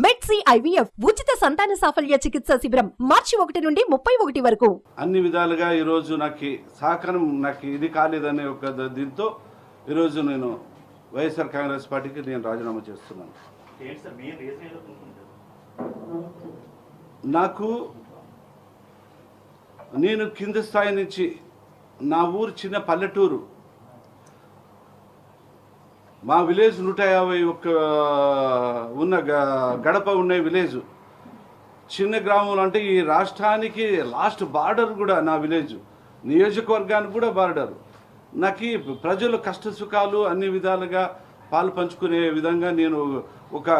మెడ్సీ IVF ఉచిత సంతాన సాఫల్య చికిత్స శిబిరం మార్చి ఒకటి నుండి ముప్పై ఒకటి వరకు. అన్ని విధాలుగా ఈరోజు నాకు సహకారం నాకు ఇది కాలేదనే ఒక దీంతో ఈరోజు నేను వైఎస్ఆర్ కాంగ్రెస్ పార్టీకి నేను రాజీనామా చేస్తున్నాను. నాకు నేను కింద స్థాయి నుంచి నా ఊరు చిన్న పల్లెటూరు మా విలేజ్ నూట యాభై ఒక్క ఉన్న గ- గడప ఉన్న విలేజ్. చిన్న గ్రామం అంటే ఈ రాష్ట్రానికి లాస్ట్ బార్డర్ కూడా నా విలేజ్. నియోజకవర్గానికి కూడా బార్డర్. నాకు ఈ కష్ట సుఖాలు అన్ని విధాలుగా పాలు పంచుకునే విధంగా నేను ఒక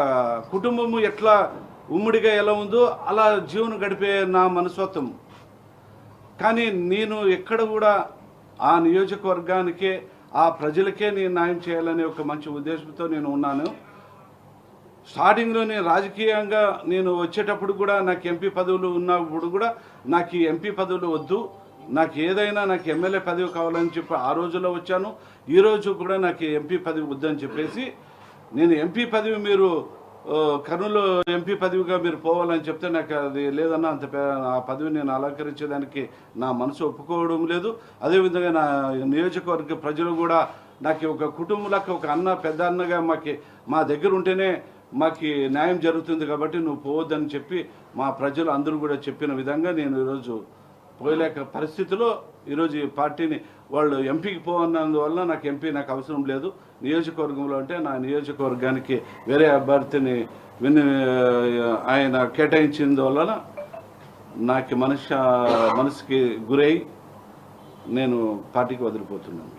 కుటుంబము ఎట్లా ఉమ్మడిగా ఎలా ఉందో అలా జీవనం గడిపే నా మనస్తత్వం. కానీ నేను ఎక్కడ కూడా ఆ నియోజకవర్గానికే ఆ ప్రజలకే నేను న్యాయం చేయాలనే ఒక మంచి ఉద్దేశంతో నేను ఉన్నాను. స్టార్టింగ్లో నేను రాజకీయంగా నేను వచ్చేటప్పుడు కూడా నాకు ఎంపీ పదవులు ఉన్నప్పుడు కూడా నాకు ఈ ఎంపీ పదవులు వద్దు. నాకు ఏదైనా నాకు ఎమ్మెల్యే పదవి కావాలని చెప్పి ఆ రోజుల్లో వచ్చాను. ఈ రోజు కూడా నాకు ఎంపీ పదవి వద్దని చెప్పేసి నేను ఎంపీ పదవి మీరు కర్నూలు ఎంపీ పదవిగా మీరు పోవాలని చెప్తే నాకు అది లేదన్నా అంత పే- ఆ పదవి నేను అలంకరించేదానికి నా మనసు ఒప్పుకోవడం లేదు. అదేవిధంగా నా నియోజకవర్గ ప్రజలు కూడా నాకు ఒక కుటుంబంలోకి ఒక అన్న పెద్ద అన్నగా మాకి మా దగ్గర ఉంటేనే మాకు న్యాయం జరుగుతుంది కాబట్టి నువ్వు పోవద్దని చెప్పి మా ప్రజలు అందరూ కూడా చెప్పిన విధంగా నేను ఈరోజు పోయలేక పరిస్థితిలో ఈరోజు ఈ పార్టీని వాళ్ళు ఎంపీకి పోన్నందువల్ల నాకు ఎంపీ నాకు అవసరం లేదు. నియోజకవర్గంలో అంటే నా నియోజకవర్గానికి వేరే అభ్యర్థిని విన్ ఆయన కేటాయించినందువలన నాకు మనిషి మనసుకి గురై నేను పార్టీకి వదిలిపోతున్నాను.